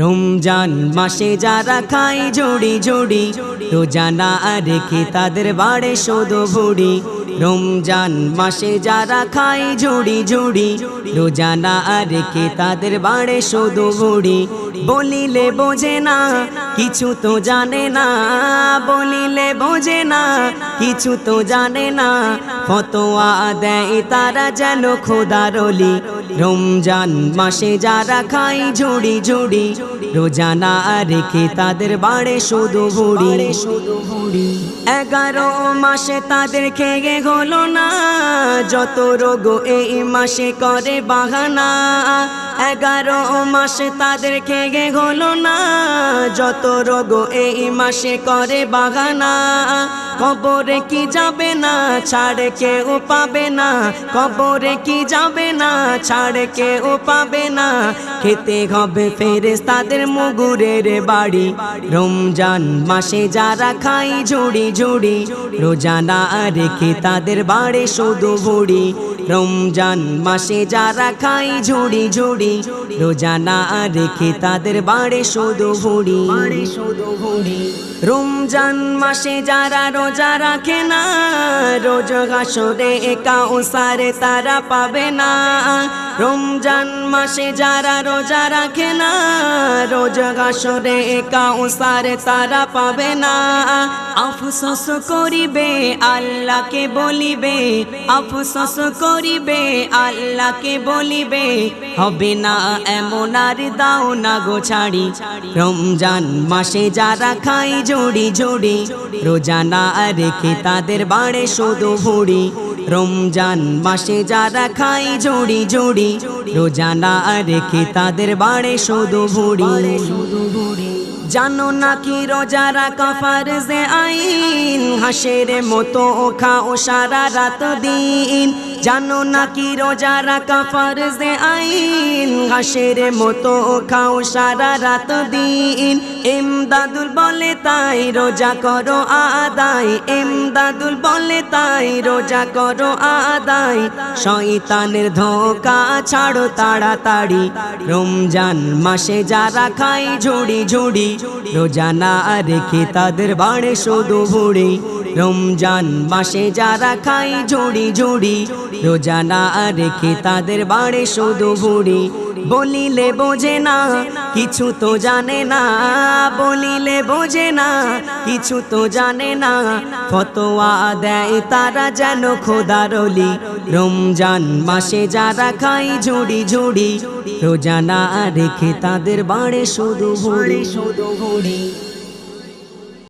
রমজান মাসে যারা খায় জোড়ি জোড়ি, রোজানা রেখে তাদের বাড়ে শোধ ভুড়ি। রমজান মাসে যারা খায় জোড়ি জোড়ি, রোজানা রেখে তাদের বাড়ে শোধ ভুড়ি। বলিলে বোঝে না, কিছু তো জানে না। বলিলে বোঝে না, কিছু তো জানে না। ফতোয়া দেয় তারা যেন খোদারলি রমজান মাসে যারা খাই ঝুড়ি ঝুড়ি, রোজানা রেখে তাদের বাড়ে শুধু ভুড়ি। এগারো মাসে তাদের খেয়ে হলো না, যত রোগ এই মাসে করে বাহানা। এগারো মাসে তাদের খেয়ে হলো না যত রোগ এই মাসে করে বাগানা। কবরে কি যাবে না, ছাড় কেউ পাবে না। কবরে কি যাবে না, ছাড় কেউ পাবে না। খেতে হবে ফেরেস তাদের মুগুরের বাড়ি। রমজান মাসে যারা খাই জুড়ি জুড়ি রোজানা রেখে তাদের বাড়ে শুধু ভুড়ি। রমজান মাসে যারা খাই ঝুড়ি ঝুড়ি, রোজানা রেখে তাদের বাড়ে শুধু ভুড়ি। রমজান মাসে যারা রোজা রাখে না, রোজ ঘাসরে একা ওসারে তারা পাবে না। রমজান মাসে যারা রোজা রাখে না, রোজ ঘাসরে একা ওসারে তারা পাবে না। আফসোস করিবে, আল্লাহকে বলিবে, আফসোস করিবে, আল্লাহকে বলিবে, হবে না এমন আর দাও না গো ছাড়ি। রমজান মাসে যারা খাই জোড়ি জোড়ি রোজানা রেখে তাদের বাড়ে শুধু ভুড়ি। রমজান মাসে যারা খাই জোড়ি জোড়ি রোজানা রেখে তাদের বাড়ে শুধু ভুড়ি। জানো নাকি রোজারা কাফার যে আইন? হাসের মতো খাও সারা রাত দিন। জানো নাকি রোজারা কাফার যে আইন? হাসের মতো খাও সারা রাত দিন। এমদাদুল বলে তাই রোজা করো আদায়। এমদাদুল বলে তাই রোজা করো আদায়। শয়তানের ধোকা ছাড়ো তাড়াতাড়ি। রমজান মাসে যারা খাই ঝুড়ি ঝুড়ি রোজানা রেখে তাদের বাড়ে শুধু ভুড়ি। রমজান মাসে যারা খাই ঝুড়ি ঝুড়ি রোজানা রেখে তাদের বাড়ে শুধু ভুড়ি। বলিলে বোঝে না, কিছু তো জানে না। বলিলে বোঝে না, কিছু তো জানে না। ফতোয়া দেয় তারা যেন খোদারলি রমজান মাসে যারা খাই ঝুড়ি ঝুড়ি রোজানা রেখে তাদের বাড়ে শুধু ভুড়ি শুধু ভুড়ি।